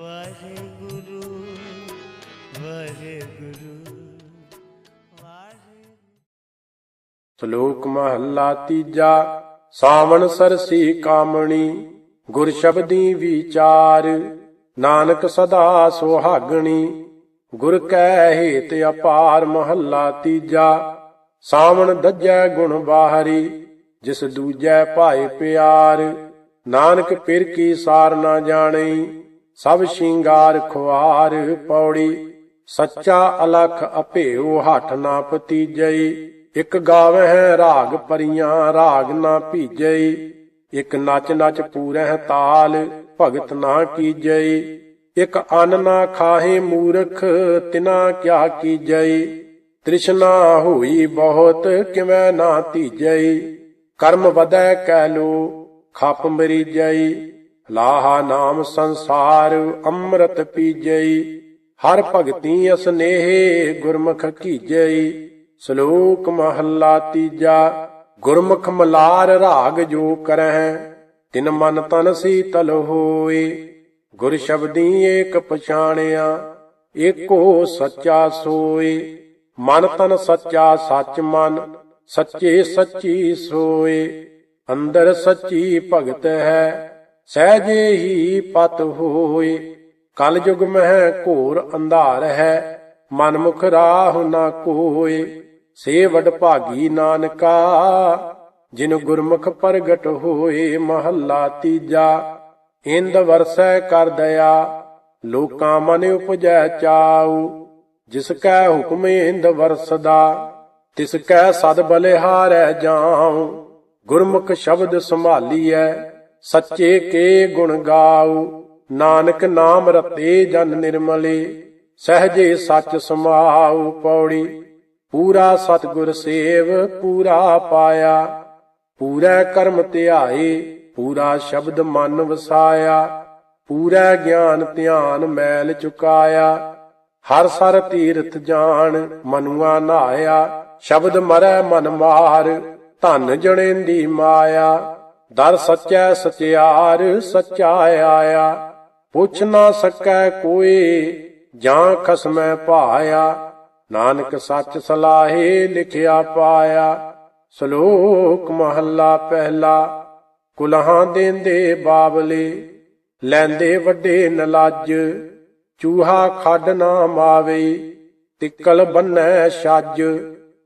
ਵਾਹਿਗੁਰੂ ਵਾਹਿਗੁਰੂ ਵਾਹਿਗੁਰੂ। ਸ਼ਲੋਕ ਮਹੱਲਾ ਤੀਜਾ, ਸਾਵਣ ਸਰਸੀ ਕਾਮਣੀ, ਗੁਰ ਸ਼ਬਦੀ ਵਿਚਾਰ। ਨਾਨਕ ਸਦਾ ਸੁਹਾਗਣੀ, ਗੁਰ ਕੈ ਹੇਤ ਅਪਾਰ ਮਹੱਲਾ ਤੀਜਾ। ਸਾਵਣ ਦੱਜੈ ਗੁਣ ਬਾਹਰੀ, ਜਿਸ ਦੂਜੈ ਭਾਏ ਪਿਆਰ। ਨਾਨਕ ਪਿਰ ਕੀ ਸਾਰ ਨਾ ਜਾਣਈ ਸਭ ਸ਼ਿੰਗਾਰ ਖੁਆਰ ਪੌੜੀ, ਸੱਚਾ ਅਲਖ ਅਭੇਉ ਹੱਠ ਨਾ ਪਤੀਜਈ ਇਕ ਗਾਵਹਿ ਰਾਗ ਪਰੀਆਂ ਰਾਗ ਨਾ ਭੀਜਈ, ਇਕ ਨਚ ਨਚ ਪੂਰਹਿ ਤਾਲ ਭਗਤ ਨਾ ਕੀਜਈ, ਇਕ ਅੰਨ ਨਾ ਖਾਹੇ ਮੂਰਖ ਤਿਨਾ ਕਿਆ ਕੀਜਈ, ਤ੍ਰਿਸ਼ਨਾ ਹੋਈ ਬਹੁਤ ਕਿਵੇਂ ਨਾ ਧੀਜਈ ਕਰਮ ਵਧੈ ਕਹਿ ਲੋ, ਖਪ ਮਰੀ ਜਾਈ ਲਾਹਾ ਨਾਮ ਸੰਸਾਰ, ਅੰਮ੍ਰਿਤ ਪੀਜਈ ਹਰ ਭਗਤੀ ਅਸਨੇਹ ਗੁਰਮੁਖ ਕੀਜਈ ਸ਼ਲੋਕ ਮਹੱਲਾ ਤੀਜਾ, ਗੁਰਮੁਖ ਮਲਾਰ ਰਾਗ ਜੋ ਕਰਹਿ, ਤਿਨ ਮਨ ਤਨ ਸੀਤਲ ਹੋਏ। ਗੁਰ ਸ਼ਬਦੀ ਏਕ ਪਛਾਣਿਆ, ਏਕੋ ਸੱਚਾ ਸੋਏ। ਮਨ ਤਨ ਸੱਚਾ ਸੱਚ ਮਨ, ਸੱਚੇ ਸੱਚੀ ਸੋਏ। ਅੰਦਰ ਸੱਚੀ ਭਗਤ ਹੈ ਸਹਿਜੇ ਹੀ ਪਤ ਹੋਏ ਕਲ ਯੁਗ ਮਹਿ ਘੋਰ ਅੰਧਾਰ ਹੈ, ਮਨਮੁਖ ਰਾਹ ਨਾ ਕੋਏ। ਸੇ ਵਡ ਭਾਗੀ ਨਾਨਕਾ, ਜਿਨ ਗੁਰਮੁਖ ਪ੍ਰਗਟ ਹੋਏ, ਮਹੱਲਾ ਤੀਜਾ। ਇੰਦ ਵਰਸੈ ਕਰ ਦਇਆ, ਲੋਕਾਂ ਮਨ ਉਪਜੈ ਚਾਉ। ਜਿਸ ਕੈ ਹੁਕਮ ਇੰਦ ਵਰਸਦਾ, ਤਿਸ ਕੈ ਸਦ ਬਲਿਹਾਰੈ ਜਾਉ। ਗੁਰਮੁਖ ਸ਼ਬਦ ਸੰਭਾਲੀਐ ਸੱਚੇ ਕੇ ਗੁਣ ਗਾਉ ਨਾਨਕ ਨਾਮ ਰਤੇ ਜਨ ਨਿਰਮਲੇ, ਸਹਜੇ ਸੱਚ ਸਮਾਉ ਪੌੜੀ। ਪੂਰਾ ਸਤਿਗੁਰ ਸੇਵ, ਪੂਰਾ ਪਾਇਆ। ਪੂਰਾ ਕਰਮ ਧਿਆਏ, ਪੂਰਾ ਸ਼ਬਦ ਮਨ ਵਸਾਇਆ। ਪੂਰਾ ਗਿਆਨ ਧਿਆਨ ਮੈਲ ਚੁਕਾਇਆ। ਹਰ ਸਰ ਤੀਰਥ ਜਾਣ, ਮਨੁਆ ਨਾਇਆ। ਸ਼ਬਦ ਮਰੈ ਮਨ ਮਾਰ ਧਨ ਜਣੇਂਦੀ ਮਾਇਆ। ਦਰ ਸੱਚੈ ਸਚਿਆਰ ਸੱਚਾ ਆਇਆ। ਪੁੱਛ ਨਾ ਸਕੈ ਕੋਈ, ਜਾਂ ਖਸਮੈ ਭਾਇਆ। ਨਾਨਕ ਸੱਚ ਸਲਾਹੇ ਲਿਖਿਆ ਪਾਇਆ। ਸ਼ਲੋਕ ਮਹੱਲਾ ਪਹਿਲਾ, ਕੁਲਹਾਂ ਦੇਂਦੇ ਬਾਬਲੇ, ਲੈਂਦੇ ਵੱਡੇ ਨਲਾਜ। ਚੂਹਾ ਖੱਡ ਨਾ ਮਾਵੇ, ਤਿੱਕਲ ਬੰਨੈ ਛੱਜ।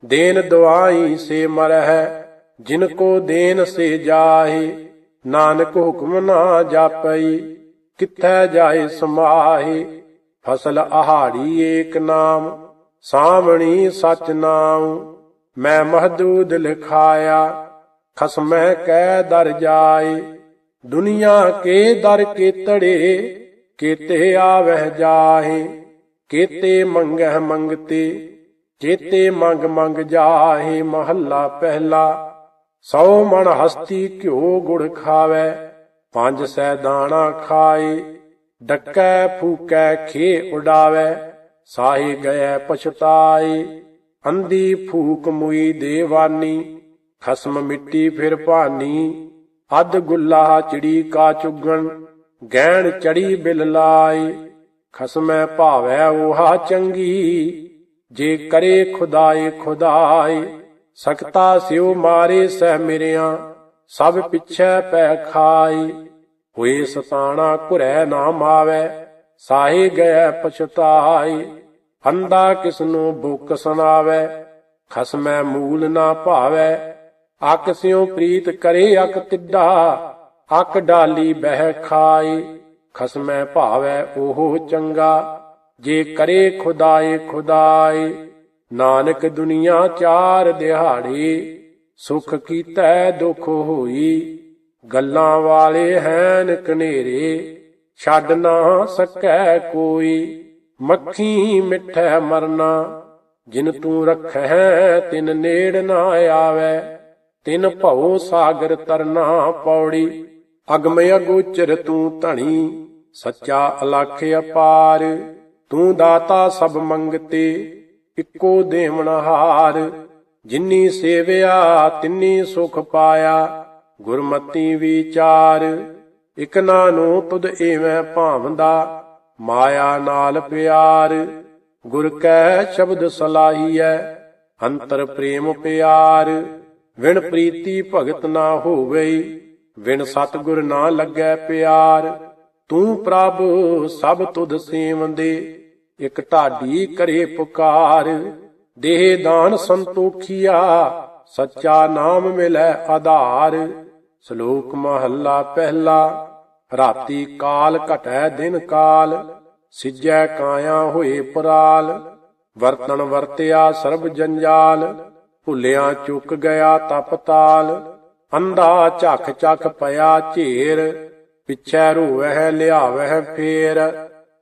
ਦੇਨ ਦਵਾਈ ਸੇ ਮਰਹਿ ਜਿਨ ਕੋ ਦੇਨ ਸੇ ਜਾਹੇ, ਨਾਨਕ ਹੁਕਮ ਨਾ ਜਾਪਈ, ਕਿੱਥੈ ਜਾਏ ਸਮਾਹੇ, ਫਸਲ ਆਹਾੜੀ ਏਕ ਨਾਮ ਸਾਵਣੀ ਸਚ ਨਾਮ ਮੈਂ ਮਹਦੂਦ ਲਿਖਾਇਆ, ਖਸਮੈ ਕੈ ਦਰ ਜਾਏ, ਦੁਨੀਆ ਕੇ ਦਰ ਕੇ ਕੀਤੜੇ, ਕੀਤੇ ਆਵਹਿ ਜਾਹੇ, ਕੀਤੇ ਮੰਗਹਿ ਮੰਗਤੇ, ਚੇਤੇ ਮੰਗ ਮੰਗ ਜਾਹੇ ਮਹੱਲਾ ਪਹਿਲਾ ਸੌ ਮਣ ਹਸਤੀ ਘਿਓ ਗੁੜ ਖਾਵੇ, ਪੰਜ ਸੈ ਦਾਣਾ ਖਾਏ, ਡੱਕੈ ਫੂਕੈ ਖੇ ਉਡਾਵੇ, ਸਾਹੀ ਗਏ ਪਛਤਾਏ, ਅੰਦੀ ਫੂਕ ਮੁਈ ਦੇਵਾਨੀ, ਖਸਮ ਮਿੱਟੀ ਫਿਰ ਭਾਨੀ, ਅੱਧ ਗੁੱਲਾ ਚਿੜੀ ਕਾ ਚੁਗਣ, ਗਹਿਣ ਚੜੀ ਬਿਲ ਲਾਏ, ਖਸਮੈ ਭਾਵੈ ਉਹਾ ਚੰਗੀ, ਜੇ ਕਰੇ ਖੁਦਾਏ ਖੁਦਾਏ ਸਕਤਾ ਸਿਉ ਮਾਰੇ ਸਹਿ ਮਿਰਿਆ, ਸਭ ਪਿਛੈ ਪੈ ਖਾਈ। ਹੋਏ ਸਤਾਣਾ ਘੁਰੈ ਨਾ ਮਾਵੈ, ਸਾਹੇ ਗਏ ਪਛਤਾਈ। ਅੰਦਾ ਕਿਸਨੂੰ ਬੁੱਕ ਸੁਣਾਵੈ, ਖਸਮੈ ਮੂਲ ਨਾ ਭਾਵੈ। ਅਕ ਸਿਉ ਪ੍ਰੀਤ ਕਰੇ ਅਕ ਤਿੱਡਾ, ਅਕ ਡਾਲੀ ਬਹਿ ਖਾਈ। ਖਸਮੈ ਭਾਵੈ ਉਹ ਚੰਗਾ, ਜੇ ਕਰੇ ਖੁਦਾਏ ਖੁਦਾਏ ਨਾਨਕ ਦੁਨੀਆ ਚਾਰ ਦਿਹਾੜੇ, ਸੁਖ ਕੀਤਾ, ਦੁਖ ਹੋਈ। ਗੱਲਾਂ ਵਾਲੇ ਹੈਨ ਕਨੇਰੇ, ਛੱਡ ਨਾ ਸਕੈ ਕੋਈ। ਮੱਖੀ ਮਿੱਠੈ ਮਰਨਾ, ਜਿਨ ਤੂੰ ਰਖੈ ਤਿਨ ਨੇੜ ਨਾ ਆਵੇ। ਤਿਨ ਭਉ ਸਾਗਰ ਤਰਨਾ ਪੌੜੀ, ਅਗਮ ਅਗੋਚਰ ਤੂੰ ਧਣੀ। ਸੱਚਾ ਅਲਖ ਅਪਾਰ, ਤੂੰ ਦਾਤਾ ਸਭ ਮੰਗਤੇ। ਇੱਕੋ ਦੇਵਨਹਾਰ ਜਿਨੀ ਸੇਵਿਆ, ਤਿੰਨੀ ਸੁਖ ਪਾਇਆ। ਗੁਰਮਤੀ ਵਿਚਾਰ, ਇਕ ਨਾਨੂ ਤੁਧ ਏਵੇਂ ਭਾਵੰਦਾ। ਮਾਇਆ ਨਾਲ ਪਿਆਰ, ਗੁਰ ਕੈ ਸ਼ਬਦ ਸਲਾਹੀਐ। ਅੰਤਰ ਪ੍ਰੇਮ ਪਿਆਰ ਵਿਣ ਪ੍ਰੀਤੀ ਭਗਤ ਨਾ ਹੋਵੇ ਵਿਣ ਸਤਿਗੁਰ ਨਾ ਲੱਗੈ ਪਿਆਰ, ਤੂੰ ਪ੍ਰਭ ਸਭ ਤੁਧ ਸੇਵੰਦੇ। ਇਕ ਢਾਡੀ ਕਰੇ ਪੁਕਾਰ। ਦੇਹ ਦਾਨ ਸੰਤੋਖੀਆ, ਸੱਚਾ ਨਾਮ ਮਿਲੈ ਆਧਾਰ। ਸ਼ਲੋਕ ਮਹੱਲਾ ਪਹਿਲਾ, ਰਾਤੀ ਕਾਲ ਘਟੈ ਦਿਨ ਕਾਲ, ਸਿਜੈ ਕਾਇਆ ਹੋਏ ਪਰਾਲ। ਵਰਤਣ ਵਰਤਿਆ ਸਰਬ ਜੰਜਾਲ, ਭੁੱਲਿਆ ਚੁੱਕ ਗਿਆ ਤਪਤਾਲ ਅੰਧਾ ਝੱਖ ਝੱਖ ਪਿਆ ਝੇਰ, ਪਿਛੈ ਰੋਵਹਿ ਲਿਆਵਹਿ ਫੇਰ।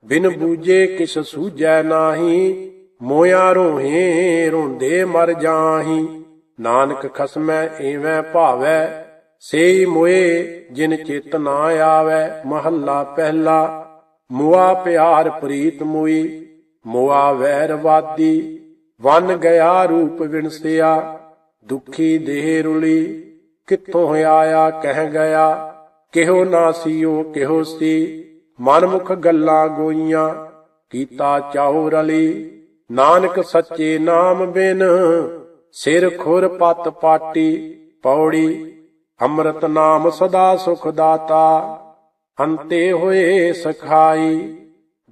ਬਿਨ ਬੂਝੇ ਕਿਸ ਸੂਝੈ ਨਾਹੀ, ਮੋਇਆ ਰੋਹੇ ਰੋਂਦੇ ਮਰ ਜਾਹੀ। ਨਾਨਕ ਖਸਮੈ ਏਵੈ ਭਾਵੈ, ਸੇਈ ਮੋਏ ਜਿਨ ਚਿਤ ਨਾ ਆਵੈ, ਮਹੱਲਾ ਪਹਿਲਾ। ਮੁਆ ਪਿਆਰ ਪ੍ਰੀਤ ਮੁਈ, ਮੁਆ ਵੈਰਵਾਦੀ ਵਨ ਗਿਆ ਰੂਪ ਵਿਣਸਿਆ, ਦੁਖੀ ਦੇਹ ਰੁਲੀ। ਕਿੱਥੋਂ ਆਇਆ ਕਹਿ ਗਿਆ, ਕਿਹੋ ਨਾ ਸੀਓ ਕਿਹੋ ਸੀ। ਮਨਮੁਖ ਗੱਲਾਂ ਗੋਈਆਂ, ਕੀਤਾ ਚਾਉ ਰਲੀ। ਨਾਨਕ ਸੱਚੇ ਨਾਮ ਬਿਨ ਸਿਰ ਖੁਰ ਪਤ ਪਾਟੀ। ਪੌੜੀ, ਅੰਮ੍ਰਿਤ ਨਾਮ ਸਦਾ ਸੁਖ ਦਾਤਾ। ਅੰਤੇ ਹੋਏ ਸਖਾਈ,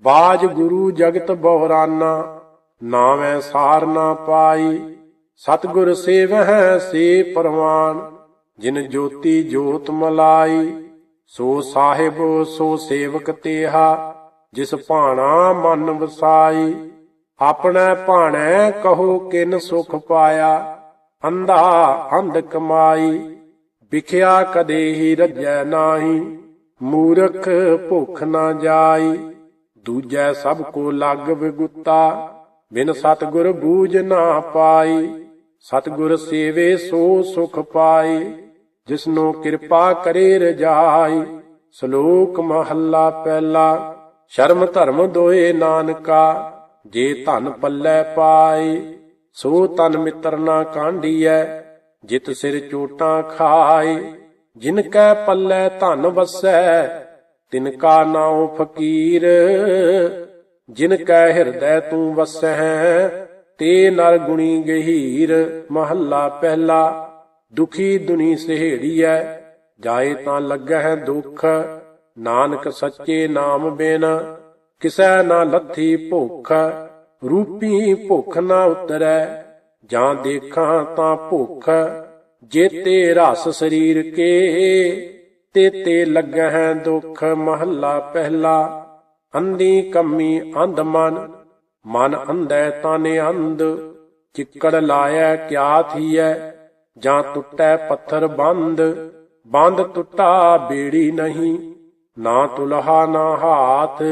ਬਾਜ ਗੁਰੂ ਜਗਤ ਬਹਰਾਨਾ। ਨਾਵੇਂ ਸਾਰ ਨਾ ਪਾਈ, ਸਤਿਗੁਰ ਸੇਵਹਿ ਸੇ ਪਰਵਾਨ। ਜਿਨ ਜੋਤੀ ਜੋਤ ਮਲਾਈ ਸੋ ਸਾਹਿਬ, ਸੋ ਸੇਵਕ ਤੇਹਾ, ਜਿਸ ਭਾਣਾ ਮਨ ਵਸਾਈ, ਆਪਣੇ ਭਾਣੈ ਕਹੋ ਕਿਨ ਸੁਖ ਪਾਇਆ, ਅੰਧਾ ਅੰਧ ਕਮਾਈ, ਵਿਖਿਆ ਕਦੇ ਹੀ ਰੱਜੈ ਨਾਹੀ, ਮੂਰਖ ਭੁੱਖ ਨਾ ਜਾਈ, ਦੂਜੈ ਸਭ ਕੋ ਲੱਗ ਵਿਗੁੱਤਾ, ਬਿਨ ਸਤਗੁਰ ਬੂਝ ਨਾ ਪਾਈ, ਸਤਗੁਰ ਸੇਵੇ ਸੋ ਸੁਖ ਪਾਈ। ਜਿਸਨੋ ਕਿਰਪਾ ਕਰੇ ਰਜਾਈ, ਸ਼ਲੋਕ ਮਹੱਲਾ ਪਹਿਲਾ, ਸ਼ਰਮ ਧਰਮ ਦੋਏ ਨਾਨਕਾ, ਜੇ ਧਨ ਪੱਲੇ ਪਾਈ, ਸੋ ਤਨ ਮਿੱਤਰ ਨਾ ਕਾਂਢੀਐ, ਜਿਤ ਸਿਰ ਚੋਟਾਂ ਖਾਈ, ਜਿਨ ਕੈ ਪੱਲੇ ਧਨ ਵਸੈ, ਤਿਨ ਕਾ ਨਾਉ ਫਕੀਰ, ਜਿਨ ਕੈ ਹਿਰਦੈ ਤੂੰ ਵਸੈ ਤੇ ਨਰ ਗੁਣੀ ਗਹੀਰ, ਮਹੱਲਾ ਪਹਿਲਾ। ਦੁਖੀ ਦੁਨੀ ਸਹੇੜੀਐ ਜਾਏ ਤਾਂ ਲੱਗਹਿ ਦੁਖ। ਨਾਨਕ ਸੱਚੇ ਨਾਮ ਬਿਨ ਕਿਸੈ ਨਾ ਲੱਥੀ ਭੁੱਖ। ਰੂਪੀ ਭੁੱਖ ਨਾ ਉਤਰੈ, ਜਾਂ ਦੇਖਾਂ ਤਾਂ ਭੁੱਖ। ਜੇਤੇ ਰਸ ਸਰੀਰ ਕੇ ਤੇ ਤੇ ਲੱਗਹਿ ਦੁਖ। ਮਹੱਲਾ ਪਹਿਲਾ, ਅੰਧੀ ਕੰਮੀ ਅੰਧ ਮਨ। ਮਨ ਅੰਧੈ ਤਾਨੇ ਅੰਧ, ਚਿੱਕੜ ਲਾਇਐ, ਕਿਆ ਥੀਐ। ਜਾਂ ਟੁੱਟੈ ਪੱਥਰ ਬੰਦ ਬੰਦ ਟੁੱਟਾ ਬੇੜੀ ਨਹੀਂ। ਨਾ ਤੁਲਹਾ, ਨਾ ਹਾਥ,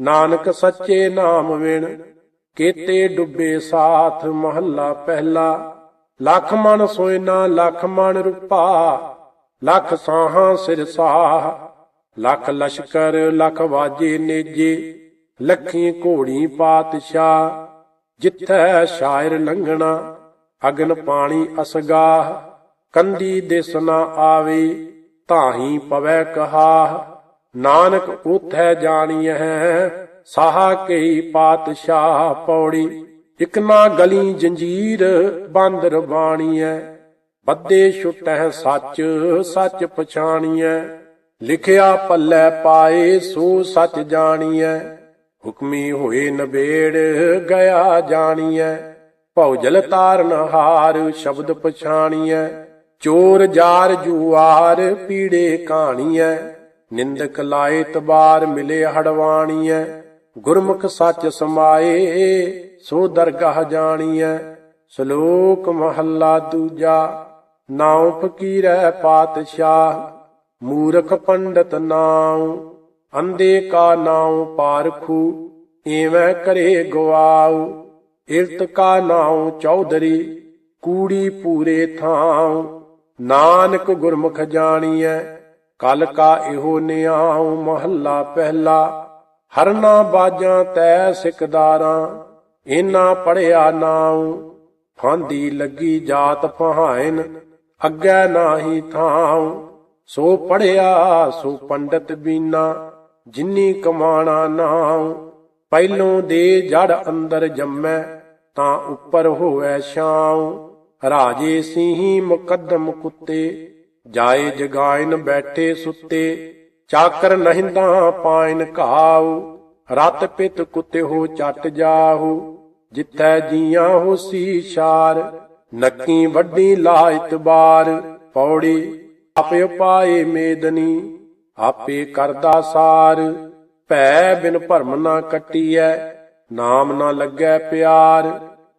ਨਾਨਕ ਸੱਚੇ ਨਾਮ ਵਿਣ। ਕੇਤੇ ਡੁੱਬੇ ਸਾਥ ਮਹੱਲਾ ਪਹਿਲਾ। ਲੱਖ ਮਨ ਸੋਇਨਾ, ਲੱਖ ਮਨ ਰੂਪਾ। ਲੱਖ ਸਾਹਾਂ ਸਿਰ ਸਾਹ। ਲੱਖ ਲਸ਼ਕਰ, ਲੱਖ ਵਾਜੇ ਨੇਜੇ। ਲੱਖੀ ਘੋੜੀ ਪਾਤਸ਼ਾਹ, ਜਿੱਥੈ ਸ਼ਾਇਰ ਲੰਘਣਾ। ਅਗਨ ਪਾਣੀ ਅਸਗਾਹ, ਕੰਦੀ ਦਿਸ ਨਾ ਆਵੇ ਤਾਹੀ ਪਵੈ ਕਹਾ ਨਾਨਕ ਉਥੈ ਜਾਣੀਐ, ਸਾਹਾ ਕਈ ਪਾਤਸ਼ਾਹ ਪੌੜੀ। ਇਕ ਨਾ ਗਲੀ ਜੰਜੀਰ ਬਾਂਦਰ ਬਾਣੀਐ ਬੱਦੇ ਛੁਟੈ ਸੱਚ ਸੱਚ ਪਛਾਣੀਐ। ਲਿਖਿਆ ਪੱਲੇ ਪਾਏ, ਸੋ ਸੱਚ ਜਾਣੀਐ। ਹੁਕਮੀ ਹੋਏ ਨਬੇੜ, ਗਿਆ ਜਾਣੀਐ। ਭੌਜਲ ਤਾਰਨ ਹਾਰ ਸ਼ਬਦ ਪਛਾਣੀਐ, ਚੋਰ ਜਾਰ ਜੁਆਰ ਪੀੜੇ ਕਹਾਣੀਐ ਨਿੰਦਕ ਲਾਏ ਤਬਾਰ ਮਿਲੇ ਹੜਵਾਣੀਐ, ਗੁਰਮੁਖ ਸੱਚ ਸਮਾਏ ਸੋ ਦਰਗਾਹ ਜਾਣੀਐ, ਸ਼ਲੋਕ ਮਹੱਲਾ ਦੂਜਾ ਨਾਉ ਫਕੀਰੈ ਪਾਤਸ਼ਾਹ, ਮੂਰਖ ਪੰਡਤ ਨਾਉ ਅੰਦੇ ਕਾ ਨਾਉ ਪਾਰਖੂ, ਏਵੇਂ ਕਰੇ ਗਵਾਉ। ਇਰਤ ਕਾ ਨਾਉ ਚੌਧਰੀ, ਕੂੜੀ ਪੂਰੇ ਥਾਉ। ਨਾਨਕ ਗੁਰਮੁਖ ਜਾਣੀਐ, ਕਲ ਕਾ ਇਹੋ ਨਿਆਉ, ਮਹੱਲਾ ਪਹਿਲਾ। ਹਰਨਾ ਬਾਜਾਂ ਤੈ ਸਿਕਦਾਰਾਂ ਇਨਾ ਪੜਿਆ ਨਾਉ। ਫਾਂਦੀ ਲੱਗੀ ਜਾਤ ਫਹਾਇਨ ਅੱਗੇ ਨਾਹੀ ਥਾਉ। ਸੋ ਪੜਿਆ, ਸੋ ਪੰਡਤ ਬੀਨਾ, ਜਿਨੀ ਕਮਾਣਾ ਨਾਉ। ਪਹਿਲੋਂ ਦੇ ਜੜ ਅੰਦਰ ਜੰਮੈ, ਤਾਂ ਉੱਪਰ ਹੋਵੇ ਛਾਉ। ਰਾਜੇ ਸਿਹੀ ਮੁਕੱਦਮ ਕੁੱਤੇ, ਜਾਏ ਜਗਾਇਨ ਬੈਠੇ ਸੁੱਤੇ। ਚਾਕਰ ਨਹਿੰਦਾ ਪਾਇਨ ਘਾਉ, ਰਤ ਪਿਤ ਕੁੱਤੇ ਹੋ ਚੱਟ ਜਾਹੂ ਜਿੱਥੈ ਜੀਆਂ ਹੋਸੀ ਸ਼ਾਰ ਨੱਕੀ ਵੱਡੀ ਲਾਇਤ ਬਾਰ। ਪੌੜੀ ਆਪੇ ਪਾਏ ਮੇਦਨੀ, ਆਪੇ ਕਰਦਾ ਸਾਰ। ਭੈ ਬਿਨ ਭਰਮ ਨਾ ਕੱਟੀਐ, ਨਾਮ ਨਾ ਲੱਗੈ ਪਿਆਰ।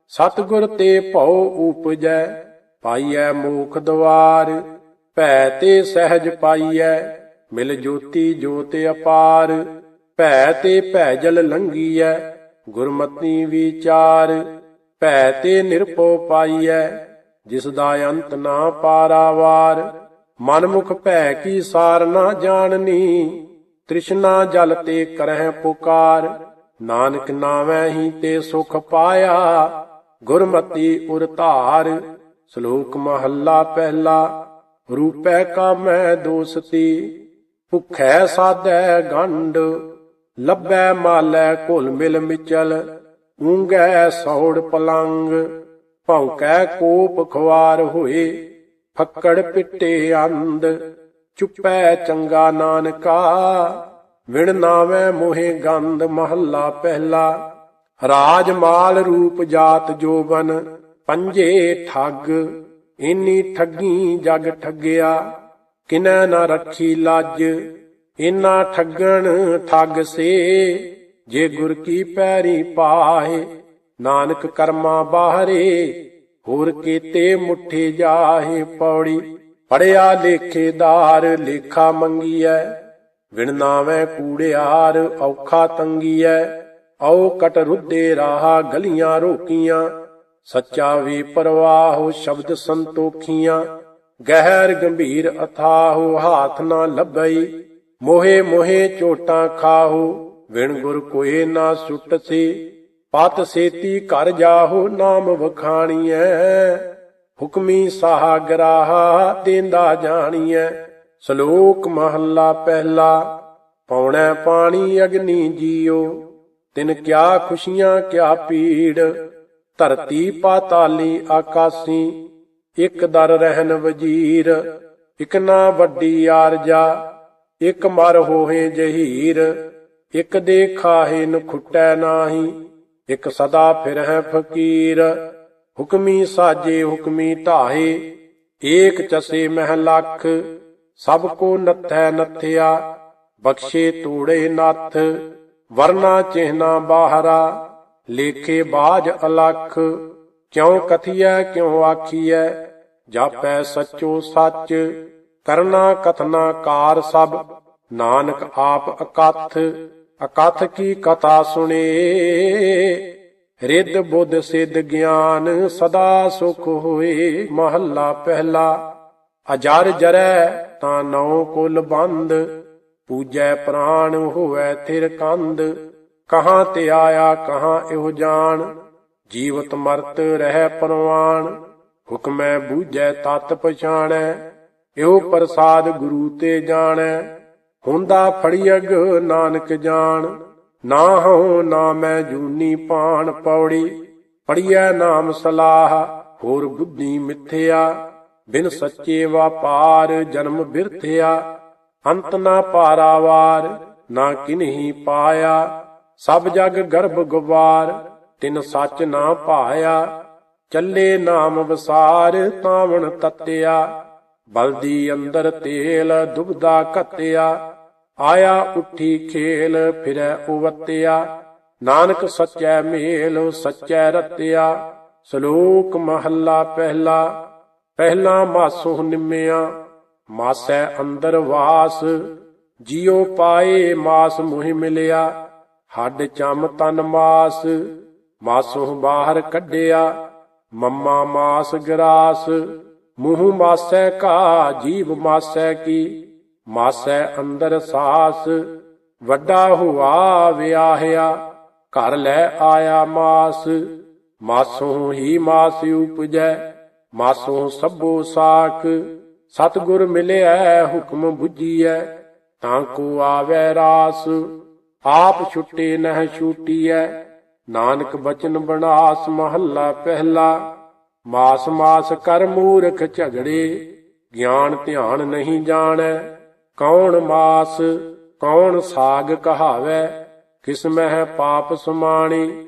ਸਤਿਗੁਰ ਤੇ ਭਉ ਉਪਜੈ, ਪਾਈਐ ਮੋਖ ਦਵਾਰ। ਭੈ ਤੇ ਸਹਿਜ ਪਾਈਐ, ਮਿਲ ਜੋਤੀ ਜੋਤ ਅਪਾਰ। ਭੈ ਤੇ ਭੈ ਜਲ ਲੰਘੀਐ ਗੁਰਮਤੀ ਵਿਚਾਰ। ਭੈ ਤੇ ਨਿਰਪੋ ਪਾਈਐ, ਜਿਸ ਦਾ ਅੰਤ ਨਾ ਪਾਰਾਵਾਰ। ਮਨਮੁਖ ਭੈ ਕੀ ਸਾਰ ਨਾ ਜਾਣਨੀ ਤ੍ਰਿਸ਼ਨਾ ਜਲ ਤੇ ਕਰਹਿ ਪੁਕਾਰ। ਨਾਨਕ ਨਾਵੇਂ ਹੀ ਤੇ ਸੁਖ ਪਾਇਆ। ਗੁਰਮਤੀ ਉਰ ਧਾਰ। ਸ਼ਲੋਕ ਮਹੱਲਾ ਪਹਿਲਾ। ਰੂਪੈ ਕਾਮੈ ਦੋਸਤੀ। ਭੁਖੈ ਸਾਧੈ ਗੰਡ ਲੱਭੈ ਮਾਲੈ ਘੁਲ ਮਿਲ ਮਿਚਲ। ਊਂਗੈ ਸੌੜ ਪਲੰਗ। ਭੌਂਕੈ ਕੋਪ ਖਵਾਰ ਹੋਏ। ਫੱਕੜ ਪਿੱਟੇ ਅੰਦ ਚੁੱਪੈ ਚੰਗਾ ਨਾਨਕਾ, ਵਿਣ ਨਾਵੇਂ ਮੋਹਿ ਗੰਧ ਮਹੱਲਾ ਪਹਿਲਾ। ਰਾਜ ਮਾਲ ਰੂਪ ਜਾਤ ਜੋਬਨ, ਪੰਜੇ ਠੱਗ, ਇਨੀ ਠੱਗੀ ਜਗ ਠੱਗਿਆ। ਕਿਨੈ ਨਾ ਰੱਖੀ ਲੱਜ, ਇਨਾ ਠੱਗਣ ਠੱਗ ਸੇ। ਜੇ ਗੁਰ ਕੀ ਪੈਰੀ ਪਾਹੇ, ਨਾਨਕ ਕਰਮਾ ਬਾਹਰੇ, ਹੋਰ ਕੀਤੇ ਮੁੱਠੇ ਜਾਹੇ ਪੌੜੀ। ਪੜਿਆ ਲੇਖੇਦਾਰ ਲੇਖਾ ਮੰਗੀਐ, ਵਿਣ ਨਾਵੇਂ ਕੂੜਿਆਰ ਔਖਾ ਤੰਗੀਐ, ਔ ਕਟ ਰੁੱਦੇ ਰਾਹਾ ਗਲੀਆਂ ਰੋਕੀਆਂ, ਸੱਚਾ ਵੀ ਪਰਵਾਹੋ ਸ਼ਬਦ ਸੰਤੋਖੀਆਂ, ਗਹਿਰ ਗੰਭੀਰ ਅਥਾਹੋ ਹਾਥ ਨਾ ਲੱਭਈ, ਮੋਹੇ ਮੋਹੇ ਚੋਟਾਂ ਖਾਹੋ, ਵਿਣ ਗੁਰ ਕੋਏ ਨਾ ਸੁੱਟ ਸੀ, ਪਤ ਸੇਤੀ ਘਰ ਜਾਹੋ ਨਾਮ ਵਖਾਣੀਐ। ਹੁਕਮੀ ਸਾਗਰਾਹਾ ਦੇਂਦਾ ਜਾਣੀਐ। ਸ਼ਲੋਕ ਮਹੱਲਾ ਪਹਿਲਾ, ਪੌਣੈ ਪਾਣੀ ਅਗਨੀ ਜੀਓ। ਤਿਨ ਕਿਆ ਖੁਸ਼ੀਆਂ ਕਿਆ ਪੀੜ ਧਰਤੀ ਪਾਤਾਲੀ ਆਕਾਸੀ। ਇਕ ਦਰ ਰਹਿਨ ਵਜੀਰ, ਇਕ ਨਾ ਵੱਡੀ ਆਰਜਾ। ਇਕ ਮਰ ਹੋਏ ਜਹੀਰ, ਇਕ ਦੇ ਖਾਹੇ ਨ ਖੁੱਟੈ ਨਾਹੀ। ਇਕ ਸਦਾ ਫਿਰ ਹੈ ਫਕੀਰ। ਹੁਕਮੀ ਸਾਜੇ, ਹੁਕਮੀ ਢਾਹੇ ਏਕ ਚਸੇ ਮਹਿ ਲੱਖ, ਸਭ ਕੋ ਨੱਥੈ ਨੱਥਿਆ, ਬਖਸ਼ੇ ਤੂੜੇ ਨੱਥ, ਵਰਨਾ ਚਿਹਨਾ ਬਾਹਰਾ, ਲੇਖੇ ਬਾਜ ਅਲਖ, ਕਿਉ ਕਥੀਐ, ਕਿਉ ਆਖੀਐ, ਜਾਪੈ ਸੱਚੋ ਸੱਚ ਕਰਨਾ ਕਥਨਾ ਕਾਰ ਸਭ, ਨਾਨਕ ਆਪ ਅਕਥ ਅਕਥ ਕੀ ਕਥਾ ਸੁਣੇ। ਰਿੱਧ ਬੁੱਧ ਸਿੱਧ ਗਿਆਨ ਸਦਾ ਸੁਖ ਹੋਏ, ਮਹੱਲਾ ਪਹਿਲਾ। ਅਜਰ ਜਰੈ ਤਾਂ ਨੌ ਕੁਲ ਬੰਦ, ਪੂਜੈ ਪ੍ਰਾਣ ਹੋਵੇ ਥਿਰ ਕੰਦ। ਕਹਾਂ ਤੇ ਆਇਆ, ਕਹਾਂ ਇਹੋ ਜਾਣ, ਜੀਵਤ ਮਰਤ ਰਹਿ ਪਰਵਾਨ ਹੁਕਮੈ ਬੂਝੈ ਤਤ ਪਛਾਣੈ, ਇਹੋ ਪ੍ਰਸਾਦ ਗੁਰੂ ਤੇ ਜਾਣੈ। ਹੁੰਦਾ ਫੜੀਅਗ ਨਾਨਕ ਜਾਣ। ਨਾ ਹਉ, ਨਾ ਮੈਂ ਜੂਨੀ ਪਾਣ ਪੌੜੀ। ਪੜੀਐ ਨਾਮ ਸਲਾਹ, ਹੋਰ ਬੁੱਧੀ ਮਿਥਿਆ। ਬਿਨ ਸੱਚੇ ਵਪਾਰ ਜਨਮ ਬਿਰਥਿਆ। ਅੰਤ ਨਾ ਪਾਰਾਵਾਰ ਨਾ ਕਿਨਹੀ ਪਾਇਆ। ਸਭ ਜਗ ਗਰਭ ਗਵਾਰ, ਤਿਨ ਸੱਚ ਨਾ ਭਾਇਆ। ਚੱਲੇ ਨਾਮ ਵਸਾਰ, ਤਾਵਣ ਤਤਿਆ। ਬਲਦੀ ਅੰਦਰ ਤੇਲ ਦੁਬਦਾ ਘਤਿਆ। ਆਇਆ ਉੱਠੀ ਖੇਲ ਫਿਰੈ ਉਵਤਿਆ। ਨਾਨਕ ਸੱਚੈ ਮੇਲ, ਸੱਚੈ ਰਤਿਆ। ਸ਼ਲੋਕ ਮਹੱਲਾ ਪਹਿਲਾ। ਪਹਿਲਾ ਮਾਸੋ ਨਿੰਮਿਆ, ਮਾਸੈ ਅੰਦਰ ਵਾਸ। ਜਿਉ ਪਾਏ ਮਾਸ ਮੁਹਿ ਮਿਲਿਆ, ਹੱਡ ਚਮ ਤਨ ਮਾਸ। ਮਾਸੋ ਬਾਹਰ ਕੱਢਿਆ, ਮੰਮਾ ਮਾਸ ਗਰਾਸ। ਮੂੰਹ ਮਾਸੈ ਕਾ ਜੀਵ ਮਾਸੈ ਕੀ। ਮਾਸੈ ਅੰਦਰ ਸਾਸ, ਵੱਡਾ ਹੁਆ ਵਿਆਹਿਆ, ਘਰ ਲੈ ਆਇਆ ਮਾਸ। ਮਾਸੋਂ ਹੀ ਮਾਸ ਉਪਜੈ, ਮਾਸੋਂ ਸਭੋ ਸਾਖ। ਸਤਗੁਰ ਮਿਲਿਆ ਹੁਕਮ 부ਜੀਐ ਤਾਂ ਕੋ ਆਵੈ ਰਾਸ। ਆਪ ਛੁੱਟੇ ਨਹਿ ਛੂਟੀਐ, ਨਾਨਕ ਬਚਨ ਬਣਾਸ ਮਹੱਲਾ ਪਹਿਲਾ। ਮਾਸ ਮਾਸ ਕਰ ਮੂਰਖ ਝਗੜੇ, ਗਿਆਨ ਧਿਆਨ ਨਹੀਂ ਜਾਣੈ। ਕੌਣ ਮਾਸ, ਕੌਣ ਸਾਗ ਕਹਾਵੈ? ਕਿਸਮਹਿ ਪਾਪ ਸਮਾਣੀ?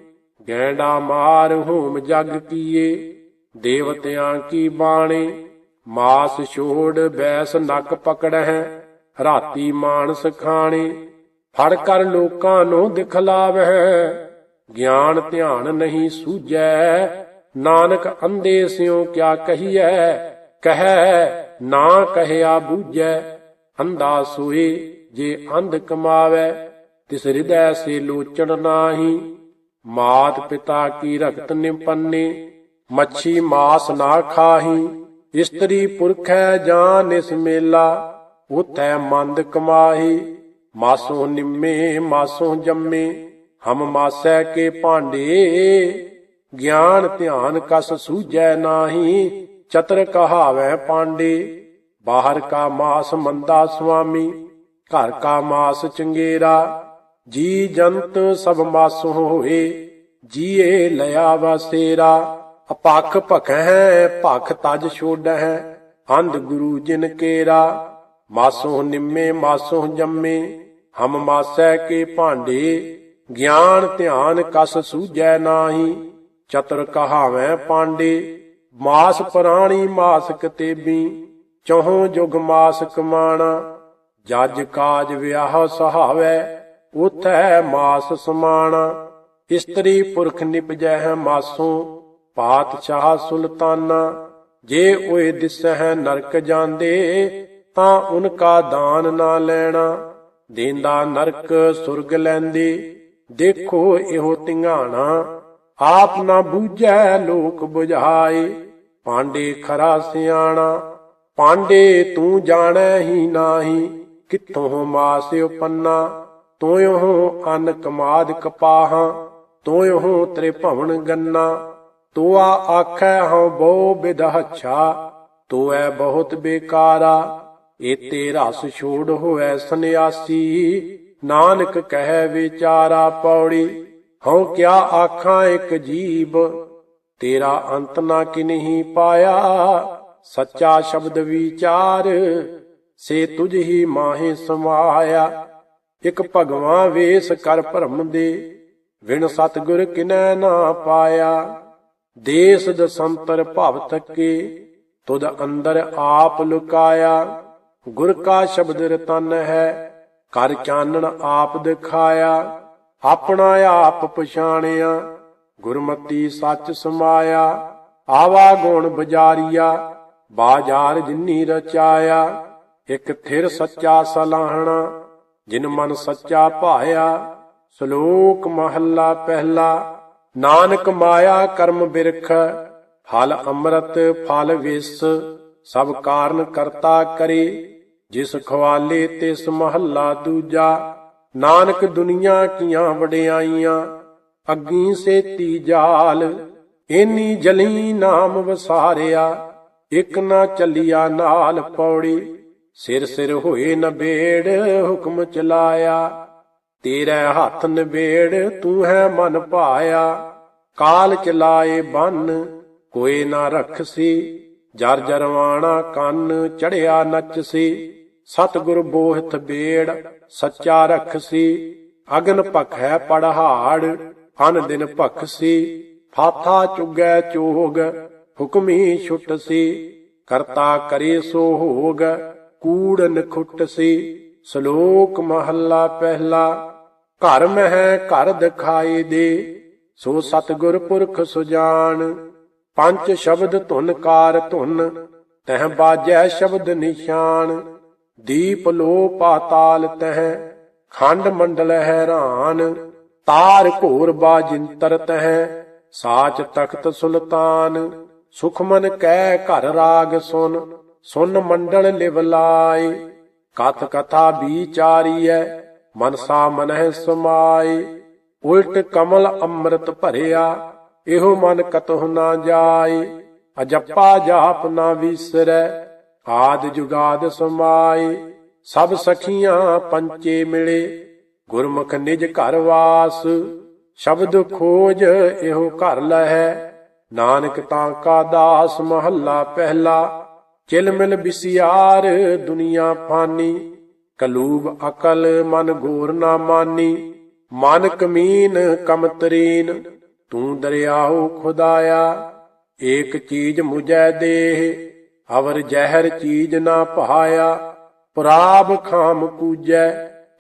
ਗੈਂਡਾ ਮਾਰ ਹੂਮ ਜਗ ਕੀਏ? ਦੇਵਤਿਆਂ ਕੀ ਬਾਣੀ? ਮਾਸ ਛੋੜ ਬੈਸ ਨੱਕ ਪਕੜਹਿ, ਰਾਤੀ ਮਾਨਸ ਖਾਣੀ। ਫੜ ਕਰ ਲੋਕਾਂ ਨੂੰ ਦਿਖਲਾਵਹਿ, ਗਿਆਨ ਧਿਆਨ ਨਹੀਂ ਸੂਝੈ। ਨਾਨਕ ਅੰਦੇ ਸਿਉ ਕਿਆ ਕਹੀਐ? ਕਹੈ, ਨਾ ਕਹਿਆ ਬੂਝੈ। ਅੰਧਾ ਸੋਏ ਜੇ ਅੰਧ ਕਮਾਵੈ, ਤਿਸ ਹਿਰਦੈ ਸੇ ਲੋਚਣ ਨਾਹੀ। ਮਾਤ ਪਿਤਾ ਕੀ ਰਖਤ ਨਿਪੰਨੇ ਮੱਛੀ ਮਾਸ ਨਾ ਖਾਹੀ। ਇਸਤਰੀ ਪੁਰਖੈ ਜਾਨ ਇਸ ਮੇਲਾ, ਉਥੈ ਮੰਦ ਕਮਾਹੀ। ਮਾਸੋ ਨਿੰਮੇ, ਮਾਸੋ ਜੰਮੇ, ਹਮ ਮਾਸੈ ਕੇ ਭਾਂਡੇ। ਗਿਆਨ ਧਿਆਨ ਕਸ ਸੂਝੈ ਨਾਹੀ, ਚਤਰ ਕਹਾਵੈ ਪਾਂਡੇ। ਬਾਹਰ ਕਾ ਮਾਸ ਮੰਦਾ ਸੁਆਮੀ, ਘਰ ਕਾ ਮਾਸ ਚੰਗੇਰਾ, ਜੀ ਜੰਤ ਸਭ ਮਾਸੋ ਹੋਏ, ਜੀਏ ਲਿਆ ਵਸੇਰਾ ਅਪਖ ਭਖੈ, ਭਖ ਤਜ ਛੋੜੈ ਅੰਧ ਗੁਰੂ ਜਿਨ ਕੇਰਾ। ਮਾਸੋ ਨਿੰਮੇ, ਮਾਸੋ ਜੰਮੇ, ਹਮ ਮਾਸੈ ਕੇ ਭਾਂਡੇ, ਗਿਆਨ ਧਿਆਨ ਕਸ ਸੂਝੈ ਨਾਹੀ, ਚਤੁਰ ਕਹਾਵੈ ਪਾਂਡੇ। ਮਾਸ ਪ੍ਰਾਣੀ ਮਾਸ ਕਤੇਬੀ ਚਹੁ ਜੁਗ ਮਾਸ ਕਮਾਣਾ, ਜਜ ਕਾਜ ਵਿਆਹ ਸਹਾਵੈ, ਉਥੈ ਮਾਸ ਸਮਾਣਾ। ਇਸਤਰੀ ਪੁਰਖ ਨਿਪਜੈ ਮਾਸੋਂ, ਪਾਤਸ਼ਾਹ ਸੁਲਤਾਨਾ। ਜੇ ਓਏ ਦਿਸਹਿ ਨਰਕ ਜਾਂਦੇ, ਤਾਂ ਉਨਕਾ ਦਾਨ ਨਾ ਲੈਣਾ। ਦੇਂਦਾ ਨਰਕ ਸੁਰਗ ਲੈਂਦੇ, ਦੇਖੋ ਇਹੋ ਧਿਆਣਾ ਆਪ ਨਾ ਬੂਝੈ ਲੋਕ ਬੁਝਾਏ, ਪਾਂਡੇ ਖਰਾ ਸਿਆਣਾ। ਪਾਂਡੇ ਤੂੰ ਜਾਣੈ ਹੀ ਨਾਹੀ, ਕਿੱਥੋਂ ਮਾਸਿਓ ਪੰਨਾ ਤੋਇਓ ਅਨ ਕਮਾਦ ਕਪਾਹਾਂ, ਤੋਇਓ ਤ੍ਰੇ ਭਵਨ ਗੰਨਾ। ਤੋਆ ਆਖੈ ਹਉ ਬਹੁ ਬਿਦਹਛਾ ਤੋਐ ਬਹੁਤ ਬੇਕਾਰਾ। ਏਤੇ ਰਸ ਛੋੜ ਹੋਐ ਸੰਿਆਸੀ ਨਾਨਕ ਕਹਿ ਵਿਚਾਰਾ ਪੌੜੀ। ਹਉ ਕਿਆ ਆਖਾਂ ਇਕ ਜੀਬ, ਤੇਰਾ ਅੰਤ ਨਾ ਕਿਨਹੀ ਪਾਇਆ? ਸੱਚਾ ਸ਼ਬਦ ਵਿਚਾਰ, ਸੇ ਤੁਝ ਹੀ ਮਾਹੇ ਸਮਾਇਆ ਇਕ ਭਗਵਾਂ ਵੇਸ ਕਰ ਭਰਮ ਦੇ ਵਿਣ ਸਤਗੁਰ ਕਿਨੈ ਨਾ ਪਾਇਆ। ਦੇਸ ਦਸੰਤਰ ਭਵ ਤੱਕੇ, ਤੁਧ ਅੰਦਰ ਆਪ ਲੁਕਾਇਆ। ਗੁਰ ਕਾ ਸ਼ਬਦ ਰਤਨ ਹੈ, ਕਰ ਚਾਨਣ ਆਪ ਦਿਖਾਇਆ। ਆਪਣਾ ਆਪ ਪਛਾਣਿਆ, ਗੁਰਮਤੀ ਸੱਚ ਸਮਾਇਆ। ਆਵਾ ਗੁਣ ਬਜਾਰੀਆ ਬਾਜ਼ਾਰ ਜਿਨੀ ਰਚਾਇਆ, ਇਕ ਥਿਰ ਸੱਚਾ ਸਲਾਹਣਾ, ਜਿਨ ਮਨ ਸੱਚਾ ਭਾਇਆ, ਸ਼ਲੋਕ ਮਹੱਲਾ ਪਹਿਲਾ, ਨਾਨਕ ਮਾਇਆ ਕਰਮ ਬਿਰਖ, ਫਲ ਅੰਮ੍ਰਿਤ ਫਲ ਵਿਸ, ਸਭ ਕਾਰਨ ਕਰਤਾ ਕਰੇ, ਜਿਸ ਖਵਾਲੇ ਤਿਸ ਮਹੱਲਾ ਦੂਜਾ, ਨਾਨਕ ਦੁਨੀਆ ਕੀਆਂ ਵਡਿਆਈਆਂ, ਅੱਗੀ ਸੇਤੀ ਜਾਲ, ਏਨੀ ਜਲੀ ਨਾਮ ਵਸਾਰਿਆ ਇਕ ਨਾ ਚੱਲਿਆ ਨਾਲ ਪੌੜੀ, ਸਿਰ ਸਿਰ ਹੋਏ ਨਬੇੜ ਹੁਕਮ ਚਲਾਇਆ। ਤੇਰੇ ਹੱਥ ਨਬੇੜ, ਤੂੰ ਹੈ ਮਨ ਭਾਇਆ। ਕਾਲ ਚਲਾਏ ਬੰਨ, ਕੋਈ ਨਾ ਰਖਸੀ। ਜਰ ਜਰਵਾਣਾ ਕੰਨ, ਚੜਿਆ ਨੱਚਸੀ। ਸਤਿਗੁਰ ਬੋਹਿਤ ਬੇੜ, ਸੱਚਾ ਰਖਸੀ। ਅਗਨ ਭਖ ਹੈ ਪੜਹਾੜ, ਅਨ ਦਿਨ ਭਖਸੀ। ਫਾਥਾ ਚੁਗੈ ਚੋਗ ਹੁਕਮੀ ਛੁੱਟ ਸੀ, ਕਰਤਾ ਕਰੇ ਸੋ ਹੋਗ ਕੂੜ ਨਖੁੱਟਸੀ ਸ਼ਲੋਕ ਮਹੱਲਾ ਪਹਿਲਾ, ਘਰ ਮਹਿ ਘਰ ਦਿਖਾਈ ਦੇ, ਸੋ ਸਤਿਗੁਰ ਪੁਰਖ ਸੁਜਾਨ। ਪੰਜ ਸ਼ਬਦ ਧੁਨ ਕਾਰ ਧੁਨ, ਤਹ ਬਾਜੈ ਸ਼ਬਦ ਨਿਸ਼ਾਨ। ਦੀਪ ਲੋ ਪਾਤਾਲ ਤਹ, ਖੰਡ ਮੰਡਲ ਹੈਰਾਨ। ਤਾਰ ਘੋਰ ਬਾਜਿੰਤਰ ਤਹ, ਸਾਚ ਤਖਤ ਸੁਲਤਾਨ। ਸੁਖਮਨ ਕਹਿ ਘਰ ਰਾਗ ਸੁਨ ਸੁਨ ਮੰਡਲ ਲਿਵ ਲਾਏ। ਕਥ ਕਥਾ ਵਿਚਾਰੀਐ, ਮਨਸਾ ਮਨਹਿ ਸਮਾਏ। ਉਲਟ ਕਮਲ ਅੰਮ੍ਰਿਤ ਭਰਿਆ, ਇਹੋ ਮਨ ਕਤਹੁ ਨਾ ਜਾਏ। ਅਜੱਪਾ ਜਾਪ ਨਾ ਵਿਸਰੈ, ਆਦ ਜੁਗਾਦ ਸਮਾਏ। ਸਭ ਸਖੀਆਂ ਪੰਚੇ ਮਿਲੇ, ਗੁਰਮੁਖ ਨਿਜ ਘਰ ਵਾਸ। ਸ਼ਬਦ ਖੋਜ ਇਹੋ ਘਰ ਲਹੈ ਨਾਨਕ ਤਾਂ ਕਾ ਦਾਸ ਮਹੱਲਾ ਪਹਿਲਾ ਚਿਲਮਿਲ ਬਿਸਿਆਰ ਦੁਨੀਆ ਫਾਨੀ, ਕਲੂਬ ਅਕਲ ਮਨ ਗੋਰ ਨਾ ਮਾਨੀ ਮਨ ਕਮੀਨ ਕਮਤਰੀਨ ਤੂੰ ਦਰਿਆਉ ਖੁਦਾਇਆ, ਏਕ ਚੀਜ਼ ਮੁਝੈ ਦੇਹ, ਅਵਰ ਜ਼ਹਿਰ ਚੀਜ਼ ਨਾ ਪਹਾਇਆ, ਪ੍ਰਾਪ ਖਾਮ ਕੂਜੈ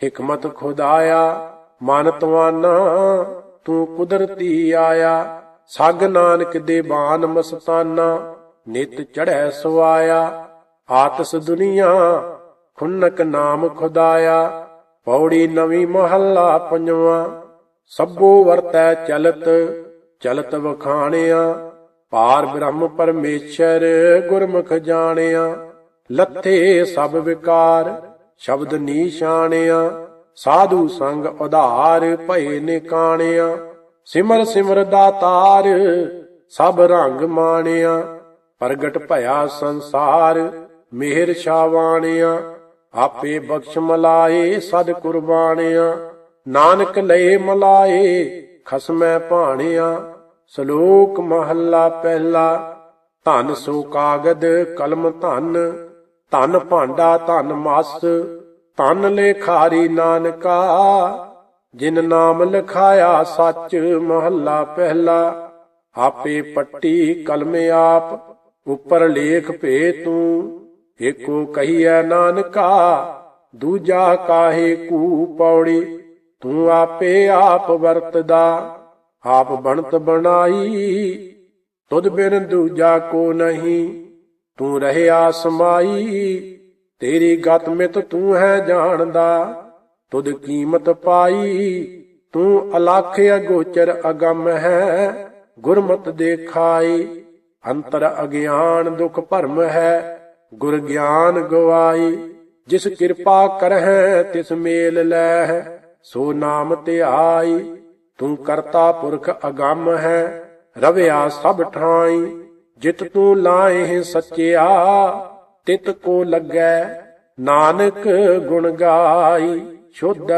ਹਕਮਤ ਖੁਦਾਇਆ, ਮਨ ਤਵਾਨਾ ਤੂੰ ਕੁਦਰਤੀ ਆਇਆ ਸਗ ਨਾਨਕ ਦੇ ਬਾਨ ਮਸਤਾਨਾ, ਨਿਤ ਚੜ੍ਹੈ ਸੁਆਇਆ ਆਤਸ ਦੁਨੀਆ, ਖੁਨਕ ਨਾਮ ਖੁਦਾਇਆ, ਪੌੜੀ ਨਵੀਂ ਮਹੱਲਾ ਪੰਜਵਾਂ, ਸਭੋ ਵਰਤੈ ਚਲਤ ਚਲਤ ਵਖਾਣਿਆ, ਪਾਰ ਬ੍ਰਹਮ ਪਰਮੇਸ਼ਰ ਗੁਰਮੁਖ ਜਾਣਿਆ, ਲੱਥੇ ਸਭ ਵਿਕਾਰ, ਸ਼ਬਦ ਨੀਸ਼ਾਣਿਆ, ਸਾਧੂ ਸੰਗ ਉਧਾਰ ਭਏ ਨਿਕਾਣਿਆ ਸਿਮਰ ਸਿਮਰ ਦਾਤਾਰ, ਸਭ ਰੰਗ ਮਾਣਿਆ, ਪ੍ਰਗਟ ਭਇਆ ਸੰਸਾਰ, ਮਿਹਰ ਛਾਵਾਣਿਆ, ਆਪੇ ਬਖਸ਼ ਮਲਾਏ, ਸਦ ਕੁਰਬਾਨਿਆ ਨਾਨਕ ਲਏ ਮਲਾਏ, ਖਸਮੈ ਭਾਣਿਆ। ਸ਼ਲੋਕ ਮਹੱਲਾ ਪਹਿਲਾ, ਧਨ ਸੋ ਕਾਗਦ, ਕਲਮ ਧਨ। ਧਨ ਭਾਂਡਾ ਧਨ ਮਸ, ਧਨ ਲੇਖਾਰੀ ਨਾਨਕਾ। ਜਿਨ ਨਾਮ ਲਿਖਾਇਆ ਸੱਚ ਮਹੱਲਾ ਪਹਿਲਾ, ਆਪੇ ਪੱਟੀ ਕਲਮ ਆਪ, ਉਪਰ ਲੇਖ ਭੇ ਤੂੰ। ਏਕੋ ਕਹੀਐ ਨਾਨਕਾ, ਦੂਜਾ ਕਾਹੇ ਕੂ ਪੌੜੀ। ਤੂੰ ਆਪੇ ਆਪ ਵਰਤਦਾ, ਆਪ ਬਣਤ ਬਣਾਈ। ਤੁਧ ਬਿਨ ਦੂਜਾ ਕੋ ਨਹੀਂ, ਤੂੰ ਰਹਿਆ ਸਮਾਈ। ਤੇਰੀ ਗਤ ਮਿਤ ਤੂੰ ਹੈ ਜਾਣਦਾ। ਤੁਧ ਕੀਮਤ ਪਾਈ, ਤੂੰ ਅਲਖ ਅਗੋਚਰ ਅਗੰਮ ਹੈ, ਗੁਰਮਤ ਦੇਖਾਈ। ਅੰਤਰ ਅਗਿਆਨ ਦੁਖ ਭਰਮ ਹੈ, ਗੁਰ ਗਿਆਨ ਗਵਾਈ। ਜਿਸ ਕਿਰਪਾ ਕਰਹਿ, ਤਿਸ ਮੇਲ ਲੈ ਸੋ ਨਾਮ ਧਿਆਈ। ਤੂੰ ਕਰਤਾ ਪੁਰਖ ਅਗੰਮ ਹੈ, ਰਵਿਆ ਸਭ ਠਾਈ। ਜਿਤ ਤੂੰ ਲਾਏ ਸੱਚਿਆ, ਤਿਤ ਕੋ ਲੱਗੈ, ਨਾਨਕ ਗੁਣ ਗਾਈ। ਸ਼ੁੱਧ